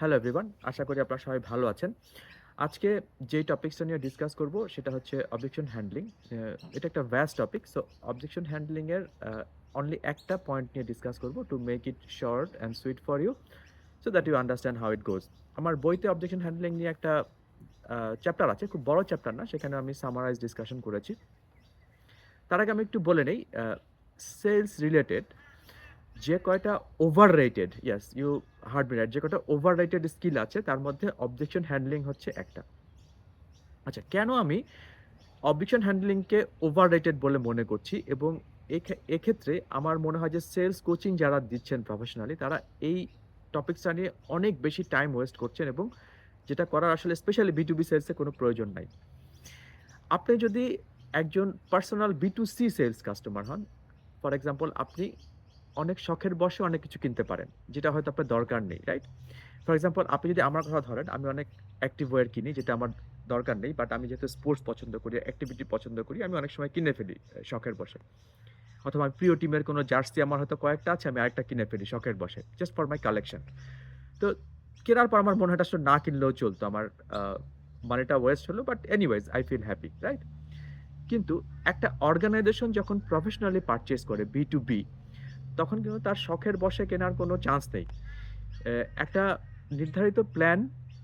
Hello everyone আশা করি আপনারা সবাই ভালো আছেন। আজকে যেই টপিকসটা নিয়ে ডিসকাস করব, সেটা হচ্ছে অবজেকশন হ্যান্ডলিং এটা একটা ভ্যাস্ট টপিক সো অবজেকশন হ্যান্ডলিংয়ের অনলি একটা পয়েন্ট নিয়ে ডিসকাস করব to make it short and sweet for you so that you understand how it goes আমার বইতে অবজেকশন হ্যান্ডলিং নিয়ে একটা চ্যাপ্টার আছে, খুব বড় চ্যাপ্টার না, সেখানে আমি সামারাইজ ডিসকাশন করেছি। তার আগে আমি একটু বলে নেই সেলস রিলেটেড যে কয়টা over rated yes you heard right যে কয়টা ওভার রেটেড স্কিল আছে, তার মধ্যে অবজেকশন হ্যান্ডলিং হচ্ছে একটা। আচ্ছা কেন আমি অবজেকশন হ্যান্ডলিংকে ওভার রেটেড বলে মনে করছি এবং এক্ষেত্রে আমার মনে হয় যে সেলস কোচিং যারা দিচ্ছেন প্রফেশনালি তারা এই টপিকসটা নিয়ে অনেক বেশি টাইম ওয়েস্ট করছেন এবং যেটা করার আসলে স্পেশালি বি টু বি সেলসে কোনো প্রয়োজন নাই। আপনি যদি একজন personal B to C sales customer হন ফর এক্সাম্পল আপনি অনেক শখের বসে অনেক কিছু কিনতে পারেন, যেটা হয়তো আপনার দরকার নেই রাইট ফর এক্সাম্পল আপনি যদি আমার কথা ধরেন, আমি অনেক অ্যাক্টিভ ওয়্যার কিনি, যেটা আমার দরকার নেই বাট আমি যেহেতু স্পোর্টস পছন্দ করি অ্যাক্টিভিটি পছন্দ করি, আমি অনেক সময় কিনে ফেলি শখের বসে অথবা আমি প্রিয় টিমের কোনো জার্সি আমার হয়তো কয়েকটা আছে, আমি আরেকটা কিনে ফেলি শখের বসে জাস্ট ফর মাই কালেকশন তো কেনার পর আমার মনে হয় আসলে না কিনলেও চলতো, আমার মানিটা ওয়েস্ট হলো but anyways I feel happy right কিন্তু একটা অর্গানাইজেশন যখন প্রফেশনালি পারচেস করে বি টু বি তখন কিন্তু তার শখের বসে কেনার কোনো চান্স নেই। একটা নির্ধারিত প্ল্যান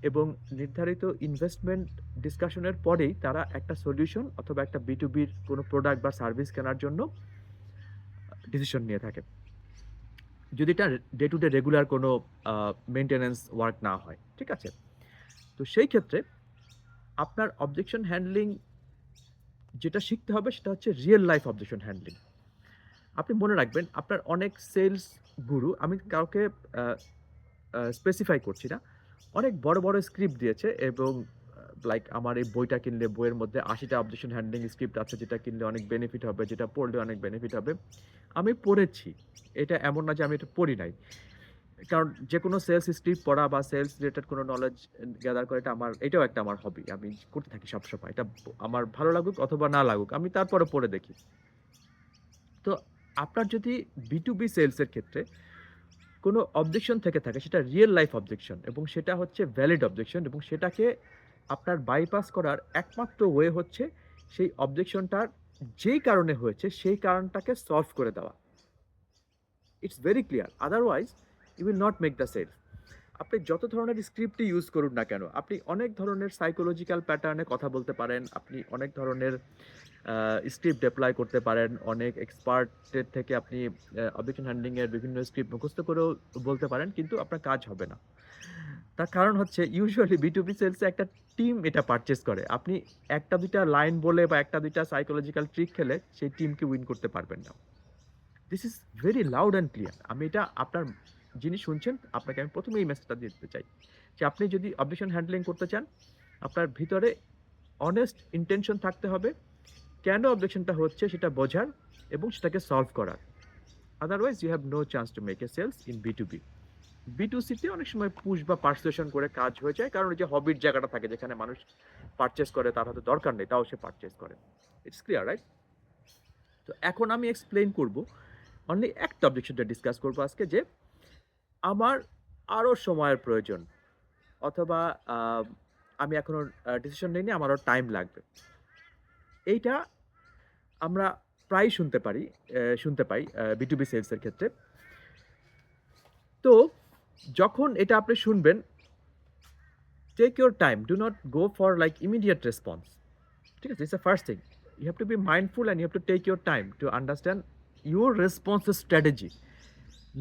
এবং নির্ধারিত ইনভেস্টমেন্ট ডিসকাশনের পরেই তারা একটা সলিউশন অথবা একটা বি টু বির কোনো প্রোডাক্ট বা সার্ভিস কেনার জন্য ডিসিশন নিয়ে থাকে। যদি এটা ডে টু ডে রেগুলার কোনো মেনটেনেন্স ওয়ার্ক না হয়, ঠিক আছে? তো সেই ক্ষেত্রে আপনার অবজেকশন হ্যান্ডলিং যেটা শিখতে হবে সেটা হচ্ছে রিয়েল লাইফ অবজেকশন হ্যান্ডলিং আপনি মনে রাখবেন, আপনার অনেক সেলস গুরু আমি কাউকে স্পেসিফাই করছি না, অনেক বড় বড় স্ক্রিপ্ট দিয়েছে এবং লাইক আমার এই বইটা কিনলে, বইয়ের মধ্যে আশিটা অবজেকশন হ্যান্ডলিং স্ক্রিপ্ট আছে, যেটা কিনলে অনেক বেনিফিট হবে, যেটা পড়লে অনেক বেনিফিট হবে। আমি পড়েছি, এটা এমন না যে আমি এটা পড়ি নাই। কারণ যে কোনো সেলস স্ক্রিপ্ট পড়া বা সেলস রিলেটেড কোনো নলেজ গ্যাদার করে, এটা আমার, এটাও একটা আমার হবি আমি করতে থাকি সবসময়। এটা আমার ভালো লাগুক অথবা না লাগুক, আমি তারপরে পড়ে দেখি। তো আপনার যদি বি টু বি সেলসের ক্ষেত্রে কোনো অবজেকশন থেকে থাকে, সেটা রিয়েল লাইফ অবজেকশন এবং সেটা হচ্ছে ভ্যালিড অবজেকশন এবং সেটাকে আপনার বাইপাস করার একমাত্র ওয়ে হচ্ছে সেই অবজেকশনটার যেই কারণে হয়েছে, সেই কারণটাকে সলভ করে দেওয়া। It's very clear otherwise you will not make the sales আপনি যত ধরনের স্ক্রিপ্টই ইউজ করুন না কেন, আপনি অনেক ধরনের সাইকোলজিক্যাল প্যাটার্নে কথা বলতে পারেন, আপনি অনেক ধরনের স্ক্রিপ্ট অ্যাপ্লাই করতে পারেন। অনেক এক্সপার্টের থেকে আপনি অবজেকশন হ্যান্ডলিংয়ের বিভিন্ন স্ক্রিপ্ট মুখস্থ করেও বলতে পারেন, কিন্তু আপনার কাজ হবে না। তার কারণ হচ্ছে ইউজুয়ালি বি টু বি সেলসে একটা টিম এটা পারচেস করে। আপনি একটা দুইটা লাইন বলে বা একটা দুইটা সাইকোলজিক্যাল ট্রিক খেলে, সেই টিমকে উইন করতে পারবেন না। This is very loud and clear আমি এটা আপনার যিনি শুনছেন, আপনাকে আমি প্রথমে এই মেসেজটা দিতে চাই যে আপনি যদি অবজেকশন হ্যান্ডলিং করতে চান, আপনার ভিতরে অনেস্ট ইন্টেনশন থাকতে হবে। কেন অবজেকশনটা হচ্ছে সেটা বোঝার এবং সেটাকে সলভ করার। Otherwise you have no chance to make a sales in B to B B to সিতে অনেক সময় পুশ বা পার্সুয়েশন করে কাজ হয়ে যায়, কারণ ওই যে হবির জায়গাটা থাকে যেখানে মানুষ পারচেস করে, তার হয়তো দরকার নেই, তাও সে পারচেস করে। ইটস ক্লিয়ার রাইট তো এখন আমি এক্সপ্লেন করব। অনলি একটা অবজেকশনটা ডিসকাস করব আজকে যে, আমার আরও সময়ের প্রয়োজন, অথবা আমি এখনও ডিসিশন নিইনি আমার আরও টাইম লাগবে। এইটা আমরা প্রায় শুনতে পারি শুনতে পাই বি টু বি সেলসের ক্ষেত্রে। তো যখন এটা আপনি শুনবেন take your time do not go for like immediate response ঠিক আছে it's the first thing you have to be mindful and you have to take your time to understand your response strategy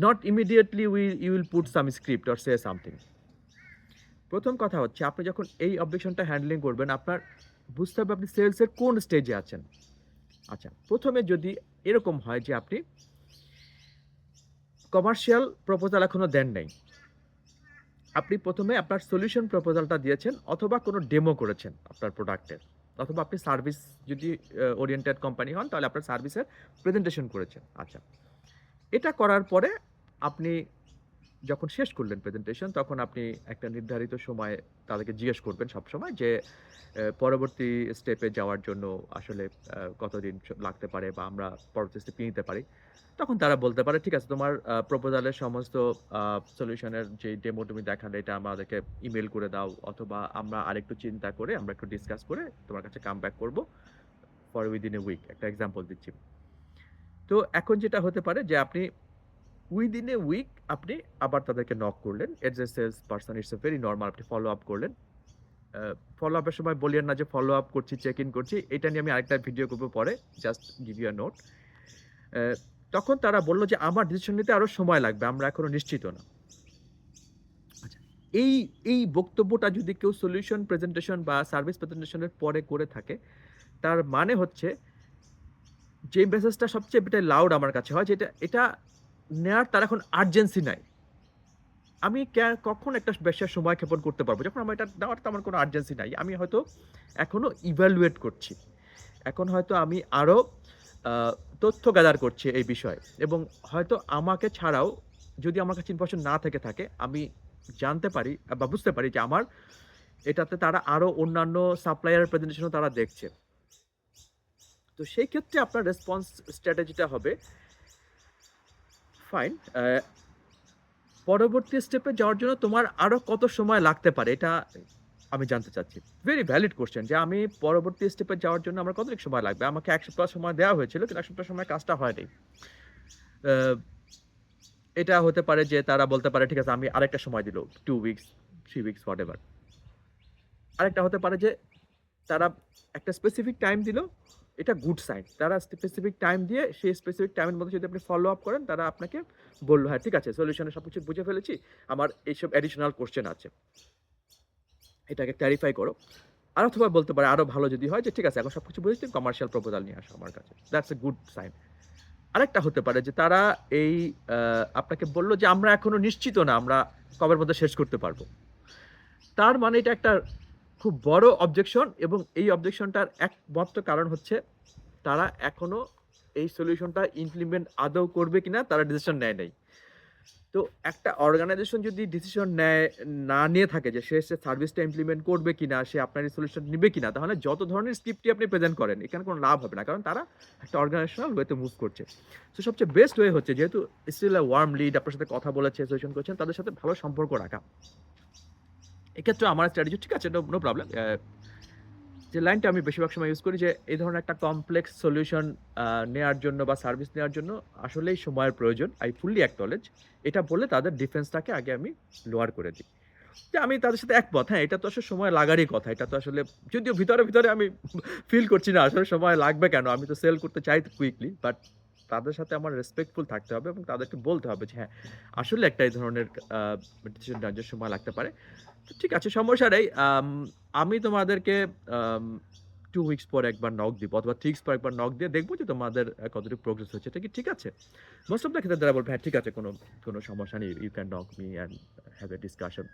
not immediately we you will put some script or say something প্রথম কথা হচ্ছে, আপনি যখন এই অবজেকশনটা handling করবেন, আপনার বুঝতে হবে আপনি সেলসের কোন স্টেজে আছেন। আচ্ছা প্রথমে যদি এরকম হয় যে আপনি কমার্শিয়াল প্রপোজাল এখনও দেন নাই, আপনি প্রথমে আপনার সলিউশন প্রপোজালটা দিয়েছেন অথবা কোনো ডেমো করেছেন আপনার প্রোডাক্টের অথবা আপনি সার্ভিস যদি ওরিয়েন্টেড কোম্পানি হন তাহলে আপনার সার্ভিসের প্রেজেন্টেশন করেছেন। আচ্ছা এটা করার পরে আপনি যখন শেষ করলেন প্রেজেন্টেশন তখন আপনি একটা নির্ধারিত সময়ে তাদেরকে জিজ্ঞেস করবেন সবসময় যে পরবর্তী স্টেপে যাওয়ার জন্য আসলে কতদিন লাগতে পারে বা আমরা পরবর্তী স্টেপ নিতে পারি। তখন তারা বলতে পারে, "ঠিক আছে তোমার প্রপোজালের সমস্ত সলিউশনের যে ডেমো তুমি দেখালে এটা আমাদেরকে ইমেল করে দাও অথবা আমরা আরেকটু চিন্তা করে আমরা একটু ডিসকাস করে তোমার কাছে কাম ব্যাক করব ফর উইদিন এ উইক" একটা এক্সাম্পল দিচ্ছি। তো এখন যেটা হতে পারে যে আপনি উইদিন এ উইক আপনি আবার তাদেরকে নক করলেন। As a sales person it's a very normal আপনি ফলো আপ করলেন। ফলো আপের সময় বলিয়েন না যে ফলো আপ করছি, চেক ইন করছি। এটা নিয়ে আমি আরেকটা ভিডিও করব পরে। Just give you note. তখন তারা বলল যে, "আমার ডিসিশন নিতে আরও সময় লাগবে। আমরা এখনও নিশ্চিত না।" আচ্ছা, এই এই বক্তব্যটা যদি কেউ সলিউশন প্রেজেন্টেশন বা সার্ভিস প্রেজেন্টেশনের পরে করে থাকে, তার মানে হচ্ছে যে মেসেজটা সবচেয়ে বেটা লাউড আমার কাছে হয় যেটা এটা নেয়ার তার এখন আর্জেন্সি নাই। আমি কখন একটা ব্যবসার সময় ক্ষেপণ করতে পারব? যখন আমার এটা নেওয়ার তো আমার কোনো আর্জেন্সি নাই। আমি হয়তো এখনও ইভ্যালুয়েট করছি। এখন হয়তো আমি আরও তথ্য গ্যাদার করছি এই বিষয়ে এবং হয়তো আমাকে ছাড়াও যদি আমার কাছে ইনফরমেশন না থেকে থাকে, আমি জানতে পারি বা বুঝতে পারি যে আমার এটাতে তারা আরও অন্যান্য সাপ্লায়ার প্রেজেন্টেশনও তারা দেখছে। তো সেই ক্ষেত্রে আপনার রেসপন্স স্ট্র্যাটেজিটা হবে ফাইন। পরবর্তী স্টেপে যাওয়ার জন্য তোমার আরও কত সময় লাগতে পারে? এটা আমি জানতে চাচ্ছি। ভেরি ভ্যালিড কোয়েশ্চেন যে আমি পরবর্তী স্টেপে যাওয়ার জন্য আমার কতটুক সময় লাগবে? আমাকে এক সপ্তাহ সময় দেওয়া হয়েছিল কিন্তু এক সপ্তাহ সময় কাজটা হয়নি এটা হতে পারে যে তারা বলতে পারে, "ঠিক আছে আমি আরেকটা সময় দিল। 2 উইকস, 3 উইকস হোয়াটএভার।" আরেকটা হতে পারে যে তারা একটা স্পেসিফিক টাইম দিল। এটা গুড সাইন। তারা স্পেসিফিক টাইম দিয়ে সেই স্পেসিফিক টাইমের মধ্যে যদি আপনি ফলো আপ করেন, তারা আপনাকে বলল "হ্যাঁ, ঠিক আছে সলিউশনে সব কিছু বুঝে ফেলেছি। আমার এইসব অ্যাডিশনাল কোশ্চেন আছে। এটাকে ক্লারিফাই করো।" আর অথবা বলতে পারে আরও ভালো যদি হয় যে, "ঠিক আছে এখন সব কিছু বুঝেছি কমার্শিয়াল প্রপোজাল নিয়ে আসো আমার কাছে।" That's a good sign. আরেকটা হতে পারে যে তারা এই আপনাকে বলল যে, "আমরা এখনও নিশ্চিত না আমরা কবের মধ্যে শেষ করতে পারব তার মানে এটা একটা খুব বড় অবজেকশন এবং এই অবজেকশনটার একমাত্র কারণ হচ্ছে তারা এখনও এই সলিউশনটা ইমপ্লিমেন্ট আদৌ করবে কিনা তারা ডিসিশন নেয় নাই। তো একটা অর্গানাইজেশন যদি ডিসিশন নেয় না নিয়ে থাকে যে সে সার্ভিসটা ইমপ্লিমেন্ট করবে কিনা, সে আপনার সলিউশন নিবে কিনা, তাহলে যত ধরনের স্ক্রিপ্টই আপনি প্রেজেন্ট করেন, এখানে কোনো লাভ হবে না। কারণ তারা একটা অর্গানাইজেশনাল ওয়েতে মুভ করছে। সো সবচেয়ে বেস্ট ওয়ে হচ্ছে যেহেতু স্টিল ওয়ার্ম লিড আপনার সাথে কথা বলেছে, সলিউশন করছেন তাদের সাথে ভালো সম্পর্ক রাখা। এক্ষেত্রে আমার স্ট্র্যাটেজি ঠিক আছে, নো প্রবলেম। যে লাইনটা আমি বেশিরভাগ সময় ইউজ করি যে, এই ধরনের একটা কমপ্লেক্স সলিউশন নেওয়ার জন্য বা সার্ভিস নেওয়ার জন্য আসলেই সময়ের প্রয়োজন। I fully acknowledge এটা বলে তাদের ডিফেন্সটাকে আগে আমি লোয়ার করে দিই। যে আমি তাদের সাথে একমত। হ্যাঁ, এটা তো আসলে সময় লাগারই কথা। এটা তো আসলে যদিও ভিতরে, ভিতরে আমি ফিল করছি না আসলে সময় লাগবে কেন? আমি তো সেল করতে চাই কুইকলি। বাট তাদের সাথে আমার রেসপেক্টফুল থাকতে হবে এবং তাদেরকে বলতে হবে যে, "হ্যাঁ, আসলে একটা এই ধরনের ডিসিশন নেওয়ার সময় লাগতে পারে।" ঠিক আছে সমস্যা নেই। আমি তোমাদেরকে টু 2 উইকস পরে একবার নক দিব অথবা 3 উইকস পরে একবার নক দিয়ে দেখব যে তোমাদের কতটুকু প্রোগ্রেস হচ্ছে। এটা কি ঠিক আছে? মোস্ট অফ দ্যা ক্ষেত্রে তারা বলবে, "হ্যাঁ, ঠিক আছে কোনো কোনো সমস্যা নেই। You can knock me and have a discussion."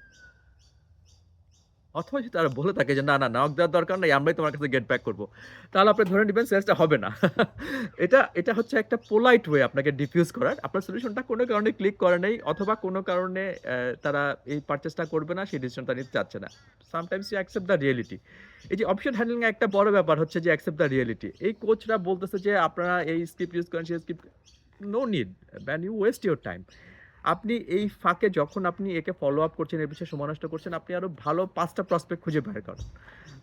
অথবা যদি তারা বলে থাকে যে, "না, না নক দেওয়ার দরকার নেই আমরাই তোমার কাছে গেট ব্যাক করব তাহলে আপনি ধরে নিবেন সেলসটা হবে না। এটা এটা হচ্ছে একটা পোলাইট ওয়ে আপনাকে ডিফিউজ করার। আপনার সলিউশনটা কোনো কারণে ক্লিক করে নেই অথবা কোনো কারণে তারা এই পারচেসটা করবে না, সেই ডিসিশনটা নিতে চাচ্ছে না। Sometimes you accept the reality. এই যে অপশন হ্যান্ডলিং একটা বড় ব্যাপার হচ্ছে যে অ্যাকসেপ্ট দ্য রিয়েলিটি এই কোচরা বলতেছে যে, "আপনারা এই স্ক্রিপ্ট ইউজ করেন, সেই script" no need man you waste your time. আপনি এই ফাঁকে যখন আপনি একে ফলো আপ করছেন, এর বিষয়ে সময় নষ্ট করছেন, আপনি আরও ভালো ৫ টা প্রসপেক্ট খুঁজে বের করেন।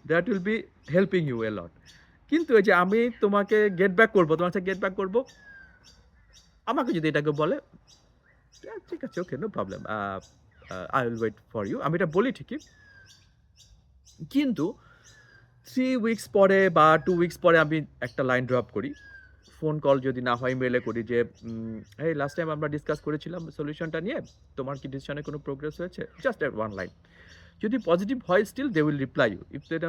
That will be helping you a lot. কিন্তু এই যে আমি তোমাকে গেট ব্যাক করব তোমার সাথে গেট ব্যাক করব। আমাকে যদি এটাকে বলে, ঠিক আছে, okay, no problem. I will wait for you." আমি এটা বলি ঠিকই। কিন্তু থ্রি উইকস পরে বা টু উইকস পরে আমি একটা লাইন ড্রপ করি। ফোন কল যদি না হয় মেইলে করি যে, "এই লাস্ট টাইম আমরা ডিসকাস করেছিলাম সলিউশনটা নিয়ে। তোমার কি ডিসিশনে কোনো প্রোগ্রেস হয়েছে?" Just one line. যদি পজিটিভ হয় still they will reply you. If they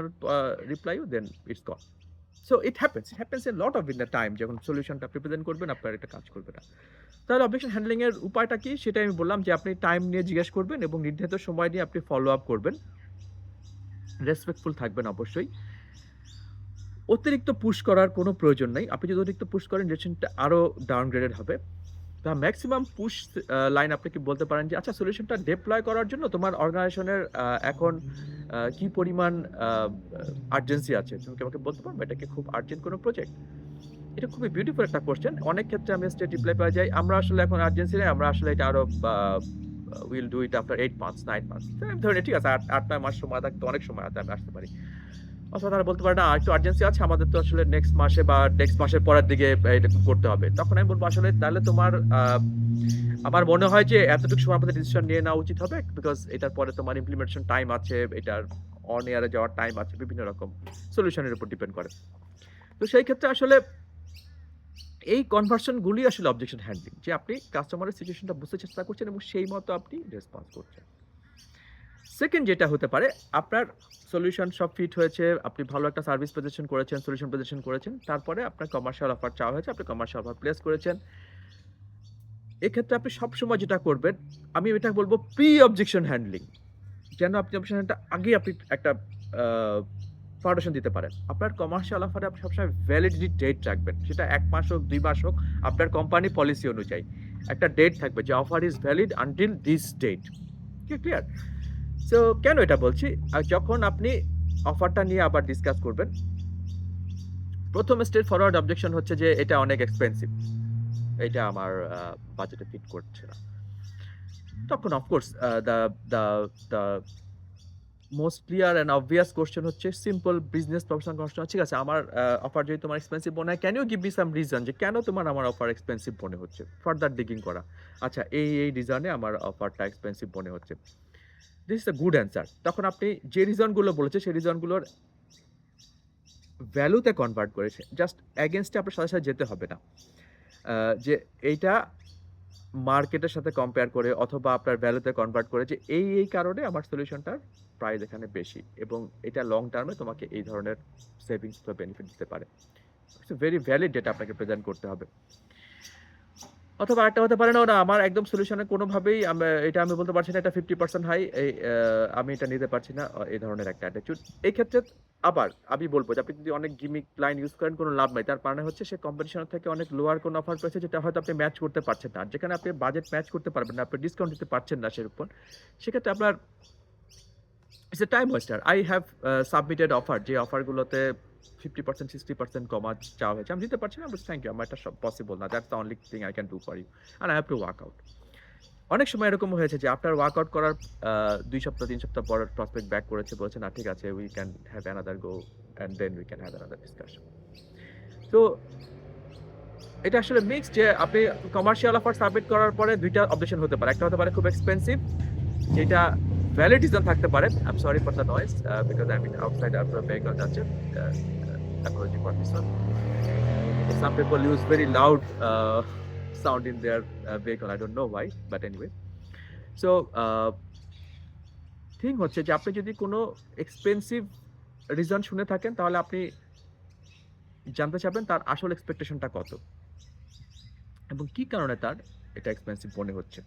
reply you then it's gone. So it happens. It happens a lot of in the time যখন সলিউশনটা আপনি প্রেজেন্ট করবেন, আপনার একটা কাজ করবে না। তাহলে অবজেকশন হ্যান্ডলিং এর উপায়টা কি? সেটাই আমি বললাম যে আপনি টাইম নিয়ে জিজ্ঞেস করবেন এবং নির্ধারিত সময় নিয়ে আপনি ফলো আপ করবেন। রেসপেক্টফুল থাকবেন অবশ্যই। অতিরিক্ত পুশ করার কোনো প্রয়োজন নেই। আপনি যদি অতিরিক্ত পুশ করেন রিলেশনটা আরও ডাউনগ্রেডেড হবে। দ্য ম্যাক্সিমাম পুশ লাইন আপনি কি বলতে পারেন যে আচ্ছা সলিউশনটা ডিপ্লয় করার জন্য তোমার অর্গানাইজেশনের এখন কি পরিমাণ আর্জেন্সি আছে? তুমি কি আমাকে বলতে পারবে? এটা কি খুব আর্জেন্ট কোনো প্রজেক্ট এটা খুবই বিউটিফুল একটা কোশ্চেন অনেক ক্ষেত্রে আমি স্টেট রিপ্লাই পাওয়া যাই আমরা আসলে এখন আর্জেন্সি নেই, আমরা আসলে এটা আরও will do it after eight months nine months ধরেন ঠিক আছে, আট আট, নয় মাস সময় থাকতে অনেক সময় হাতে আমি আসতে পারি। অথবা তারা বলতে পারে, না একটু আর্জেন্সি আছে, আমাদের তো আসলে নেক্সট মাসে বা নেক্সট মাসের পরের দিকে এটা করতে হবে। তখন আমি বলব, আসলে তাহলে তোমার আমার মনে হয় যে এতটুকু সময় আমাদের ডিসিশন নিয়ে নেওয়া উচিত হবে বিকজ এটার পরে তোমার ইমপ্লিমেন্টেশন টাইম আছে, এটার অন এয়ারে যাওয়ার টাইম আছে, বিভিন্ন রকম সলিউশনের উপর ডিপেন্ড করে। তো সেই ক্ষেত্রে আসলে এই কনভার্সনগুলি আসলে অবজেকশন হ্যান্ডলিং যে আপনি কাস্টমারের সিচুয়েশনটা বুঝতে চেষ্টা করছেন এবং সেই মতো আপনি রেসপন্স করছেন। সেকেন্ড যেটা হতে পারে, আপনার সলিউশন সব ফিট হয়েছে, আপনি ভালো একটা সার্ভিস প্রেজেন্টেশন করেছেন সলিউশন প্রেজেন্টেশন করেছেন, তারপরে আপনার কমার্শিয়াল অফার চাওয়া হয়েছে, আপনি কমার্শিয়াল অফার প্লেস করেছেন। এক্ষেত্রে আপনি সবসময় যেটা করবেন, আমি এটা বলব প্রি অবজেকশন হ্যান্ডলিং যেন আপনি অবজেকশনটা আগে আপনি একটা ফাউন্ডেশন দিতে পারেন। আপনার কমার্শিয়াল অফারে আপনি সবসময় ভ্যালিডিটি ডেট রাখবেন। সেটা এক মাস হোক, দুই মাস হোক, আপনার কোম্পানি পলিসি অনুযায়ী। একটা ডেট থাকবে যে offer is valid until this date ঠিক ক্লিয়ার সো কেন এটা বলছি? যখন আপনি অফারটা নিয়ে আবার ডিসকাস করবেন, প্রথম স্টেট ফরওয়ার্ড অবজেকশন হচ্ছে যে এটা অনেক এক্সপেন্সিভ এটা আমার বাজেটে ফিট করছে না। তখন of course the the the most clear and obvious question হচ্ছে সিম্পল বিজনেস প্রফেশনাল কোশ্চেন ঠিক আছে, আমার অফার যদি তোমার এক্সপেন্সিভ মনে হয় can you give me some reason যে কেন তোমার আমার অফার এক্সপেন্সিভ মনে হচ্ছে? ফার্দার ডিগিং করা। আচ্ছা এই এই রিজনে আমার অফারটা এক্সপেন্সিভ মনে হচ্ছে। দিস এ গুড অ্যান্সার তখন আপনি যে রিজনগুলো বলেছে, সেই রিজনগুলোর ভ্যালুতে কনভার্ট করেছে। জাস্ট অ্যাগেনস্টে আপনার সাথে সাথে যেতে হবে না। যে এইটা মার্কেটের সাথে কম্পেয়ার করে অথবা আপনার ভ্যালুতে কনভার্ট করে যে এই এই কারণে আমার সলিউশনটার প্রাইস এখানে বেশি এবং এটা লং টার্মে তোমাকে এই ধরনের সেভিংস বা বেনিফিট দিতে পারে। ভেরি ভ্যালিড ডেটা আপনাকে প্রেজেন্ট করতে হবে। অথবা একটা হতে পারে না না, আমার একদম সলিউশনে কোনোভাবেই এটা আমি বলতে পারছি না, এটা ফিফটি পার্সেন্ট হাই এই আমি এটা নিতে পারছি না এই ধরনের একটা অ্যাটিটিউড এই ক্ষেত্রে আবার আমি বলব যে, আপনি যদি অনেক গিমিক লাইন ইউজ করেন, কোনো লাভ নাই। তার কারণে হচ্ছে সে কম্পিটিশন থেকে অনেক লোয়ার কোনো অফার পেয়েছে, যেটা হয়তো আপনি ম্যাচ করতে পারছেন না। যেখানে আপনি বাজেট ম্যাচ করতে পারবেন না, আপনি ডিসকাউন্ট দিতে পারছেন না সেরকম সেক্ষেত্রে আপনার it's a time waster I have submitted offer যে অফারগুলোতে ফিফটি পার্সেন্ট সিক্সটি পার্সেন্ট কমা চাওয়া হয়েছে। আমি দিতে পারছি না থ্যাংক ইউ আমার এটা সব পসিবল না। That's the only thing I can do for you and I have to work out অনেক সময় এরকম হয়েছে যে আপনার ওয়ার্ক আউট করার দুই সপ্তাহ, তিন সপ্তাহ পর প্রসপেক্ট ব্যাক করেছে, বলছে, না, ঠিক আছে we can have another go and then we can have another discussion তো এটা আসলে মিক্স যে, আপনি কমার্শিয়াল অফার সাবমিট করার পরে দুইটা অবজেকশন হতে পারে। একটা হতে পারে খুব এক্সপেন্সিভ যেটা ভ্যালিড রিজন থাকতে পারে I am sorry for the noise because I mean outside আপনার ভেহিকল যাচ্ছে apology for this one use very loud uh, sound in their uh, vehicle. I don't know why, but anyway. Uh, thing হচ্ছে যে আপনি যদি কোনো expensive reason শুনে থাকেন তাহলে আপনি জানতে চাবেন তার আসল এক্সপেকটেশনটা কত এবং কি কারণে তার এটা এক্সপেন্সিভ বনে হচ্ছে।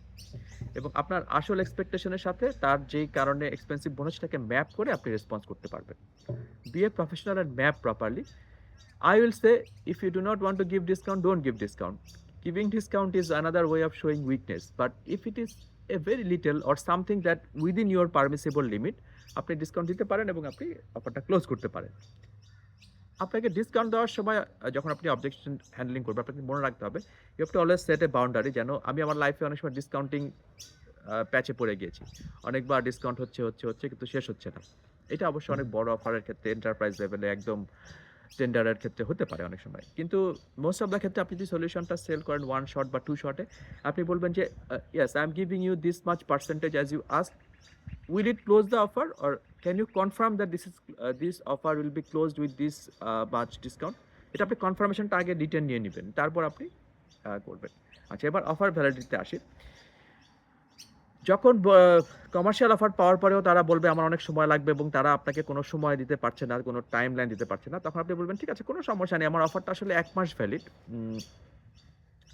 এবং আপনার আসল এক্সপেকটেশনের সাথে তার যেই কারণে এক্সপেন্সিভ মনে ম্যাপ করে আপনি রেসপন্স করতে পারবেন। Be a professional and map properly I will say if you do not want to give discount don't give discount giving discount is another way of showing weakness but if it is a very little or something that within your permissible limit আপনি discount দিতে পারেন এবং আপনি অফারটা close করতে পারেন। আপনাকে discount দেওয়ার সময় যখন আপনি অবজেকশন হ্যান্ডলিং করবেন, আপনাকে মনে রাখতে হবে you have to always set a boundary যেন আমি আমার লাইফে অনেক সময় ডিসকাউন্টিং প্যাচে পড়ে গিয়েছি। অনেকবার ডিসকাউন্ট হচ্ছে হচ্ছে হচ্ছে, কিন্তু শেষ হচ্ছে না। এটা অবশ্যই অনেক বড় অফারের ক্ষেত্রে এন্টারপ্রাইজ লেভেলে একদম টেন্ডারের ক্ষেত্রে হতে পারে অনেক সময়। কিন্তু মোস্ট অফ দ্য ক্ষেত্রে আপনি যদি সলিউশনটা সেল করেন ওয়ান শট বা টু শটে আপনি বলবেন যে yes I am giving you this much percentage as you ask will it close the offer or can you confirm that this is this offer will be closed with this much discount এটা আপনি কনফার্মেশনটা আগে return নিয়ে নেবেন, তারপর আপনি করবেন। আচ্ছা এবার অফার ভ্যালিডিটিতে আসি। যখন কমার্শিয়াল অফার পাওয়ার পরেও তারা বলবে, আমার অনেক সময় লাগবে এবং তারা আপনাকে কোনো সময় দিতে পারছে না, কোনো টাইম লাইন দিতে পারছে না, তখন আপনি বলবেন, ঠিক আছে, কোনো সমস্যা নেই, আমার অফারটা আসলে এক মাস ভ্যালিড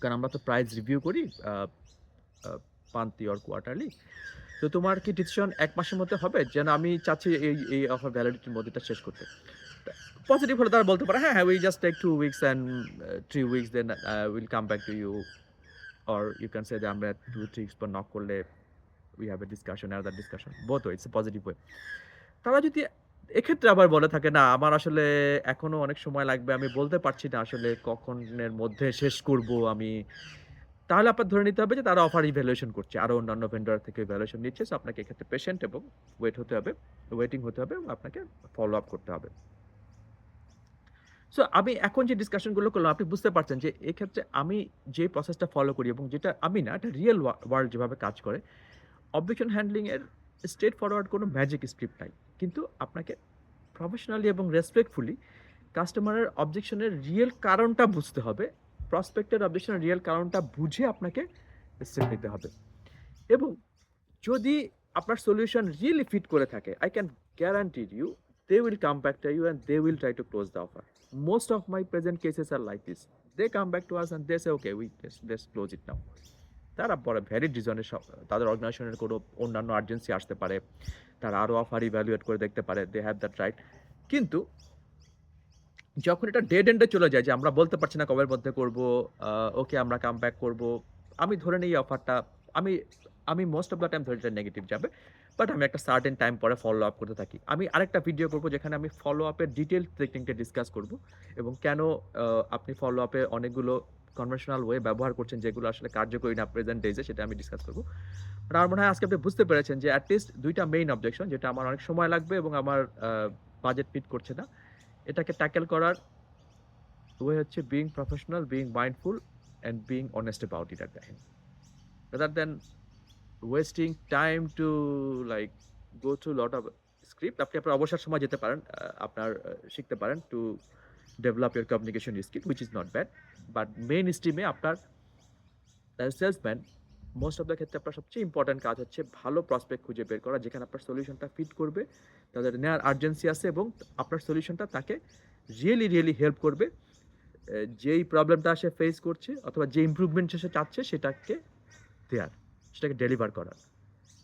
কারণ আমরা তো প্রাইস রিভিউ করি পান্তি অর কোয়ার্টারলি তো তোমার কি ডিসিশন এক মাসের মধ্যে হবে? যেন আমি চাচ্ছি এই এই অফার ভ্যালিডিটির মধ্যেটা শেষ করতে। পজিটিভ হলে তারা বলতে পারে হ্যাঁ হ্যাঁ we just take two weeks and three weeks then will come back to you or you can say আমরা টু থ্রি পর নক করলে we have a discussion other discussion both it's a positive way তারা যদি এক্ষেত্রে আবার বলে থাকে, না, আমার আসলে এখনও অনেক সময় লাগবে, আমি বলতে পারছি না আসলে কখনের মধ্যে শেষ করব আমি। তাহলে আপনার ধরে নিতে হবে যে তারা অফার ইভ্যালুয়েশন করছে। আরও অন্যান্য ভেন্ডার থেকে ভ্যালুয়েশন নিচ্ছে সো আপনাকে এক্ষেত্রে পেশেন্ট এবং ওয়েট হতে হবে ওয়েটিং হতে হবে এবং আপনাকে ফলো আপ করতে হবে। সো আমি এখন যে ডিসকাশনগুলো করলাম, আপনি বুঝতে পারছেন যে এক্ষেত্রে আমি যে প্রসেসটা ফলো করি এবং যেটা আমি না এটা রিয়েল ওয়ার্ল্ড যেভাবে কাজ করে অবজেকশন হ্যান্ডলিংয়ের স্ট্রেট ফরওয়ার্ড কোনো ম্যাজিক স্ক্রিপ্ট নাই। কিন্তু আপনাকে প্রফেশনালি এবং রেসপেক্টফুলি কাস্টমারের অবজেকশনের রিয়েল কারণটা বুঝতে হবে প্রসপেক্টের অবজেকশনের রিয়েল কারণটা বুঝে আপনাকে স্টেপ নিতে হবে। এবং যদি আপনার সলিউশন রিয়েলি ফিট করে থাকে I can guarantee you they will come back to you and they will try to close the offer most of my present cases are like this they come back to us and they say okay we let's close it now তারা পরে valid রিজনের তাদের অর্গানাইজেশনের কোনো অন্যান্য urgency আসতে পারে। তারা আরও অফার ইভ্যালুয়েট করে দেখতে পারে। দে হ্যাভ দ্যাট রাইট কিন্তু যখন এটা ডেড এন্ডে চলে যায় যে আমরা বলতে পারছি না কবের মধ্যে করব ওকে আমরা কাম ব্যাক করব, আমি ধরে নিই অফারটা আমি আমি মোস্ট অফ দ্য টাইম ধরে নেগেটিভ যাবে বাট আমি একটা সার্টেন টাইম পরে ফলো আপ করতে থাকি। আমি আরেকটা ভিডিও করব যেখানে আমি ফলো আপের ডিটেল টেকনিকটা ডিসকাস করব এবং কেন আপনি ফলো আপে অনেকগুলো কনভেনশনাল ওয়ে ব্যবহার করছেন যেগুলো আসলে কার্যকরী না প্রেজেন্ট ডেজে সেটা আমি ডিসকাস করব। আর আমার মনে হয় আজকে আপনি বুঝতে পেরেছেন যে অ্যাটলিস্ট দুইটা মেইন অবজেকশন যেটা আমার অনেক সময় লাগবে এবং আমার বাজেট ফিট করছে না। এটাকে ট্যাকেল করার ওয়ে হচ্ছে being professional being mindful and being honest about it the end rather than wasting time to like go through lot of script আপনি আপনার অবসর সময় যেতে পারেন আপনার শিখতে পারেন to develop your communication skill which is not bad but main স্ট্রিমে আপনার সেলসম্যান মোস্ট অফ দ্য ক্ষেত্রে আপনার সবচেয়ে ইম্পর্ট্যান্ট কাজ হচ্ছে ভালো প্রসপেক্ট খুঁজে বের করা, যেখানে আপনার সলিউশনটা ফিট করবে, তাদের নেওয়ার আর্জেন্সি আছে এবং আপনার সলিউশনটা তাকে রিয়েলি রিয়েলি হেল্প করবে। যেই প্রবলেমটা সে ফেস করছে অথবা যে ইমপ্রুভমেন্ট সে চাচ্ছে সেটাকে দেওয়ার সেটাকে ডেলিভার করার।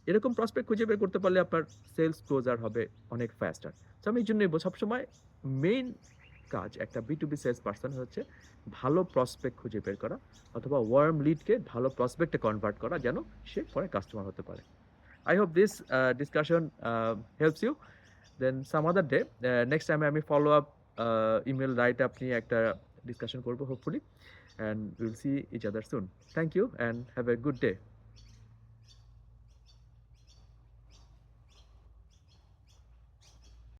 এরকম প্রসপেক্ট খুঁজে বের করতে পারলে আপনার সেলস ক্লোজার হবে অনেক ফাস্টার তো আমি এই জন্যই সবসময় মেইন কাজ। একটা B to B sales person হচ্ছে ভালো প্রসপেক্ট খুঁজে বের করা অথবা ওয়ার্ম লিডকে ভালো প্রসপেক্টে কনভার্ট করা যেন সে পরে কাস্টমার হতে পারে। I hope this discussion helps you then some other day next টাইমে আমি follow up email write up নিয়ে একটা ডিসকাশন করব hopefully and will see each other soon thank you and have a good day